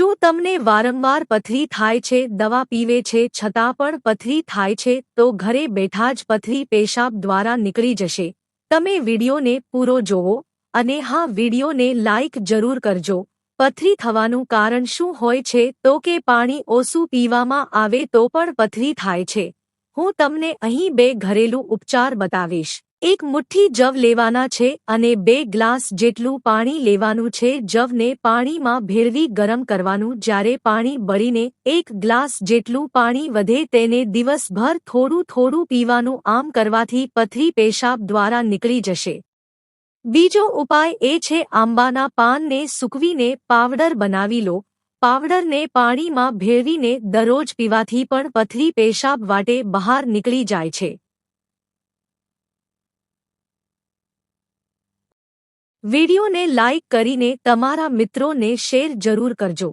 શું તમને વારંવાર પથરી થાય છે, દવા પીવે છે, છતાં પણ પથરી થાય છે, તો ઘરે બેઠા જ પથરી પેશાબ દ્વારા નીકળી જશે. તમે વિડીયોને પૂરો જોવો અને હા, વિડિયોને લાઇક જરૂર કરજો. પથરી થવાનું કારણ શું હોય છે, તો કે પાણી ઓછું પીવામાં આવે તો પણ પથરી થાય છે. હું તમને અહીં બે ઘરેલું ઉપચાર બતાવીશ. એક મુઠ્ઠી જવ લેવાના છે અને બે ગ્લાસ જેટલું પાણી લેવાનું છે જવને પાણીમાં ભેળવી ગરમ કરવાનું. જ્યારે પાણી બળીને એક ગ્લાસ જેટલું પાણી વધે તેને દિવસભર થોડું થોડું પીવાનું આમ કરવાથી પથરી પેશાબ દ્વારા નીકળી જશે. બીજો ઉપાય એ છે આંબાના પાનને સૂકવીને પાવડર બનાવી લો. પાવડરને પાણીમાં ભેળવીને દરરોજ પીવાથી પણ પથરી પેશાબ વાટે બહાર નીકળી જાય છે. વિડિયોને લાઇક કરીને તમારા મિત્રોને શેર જરૂર કરજો.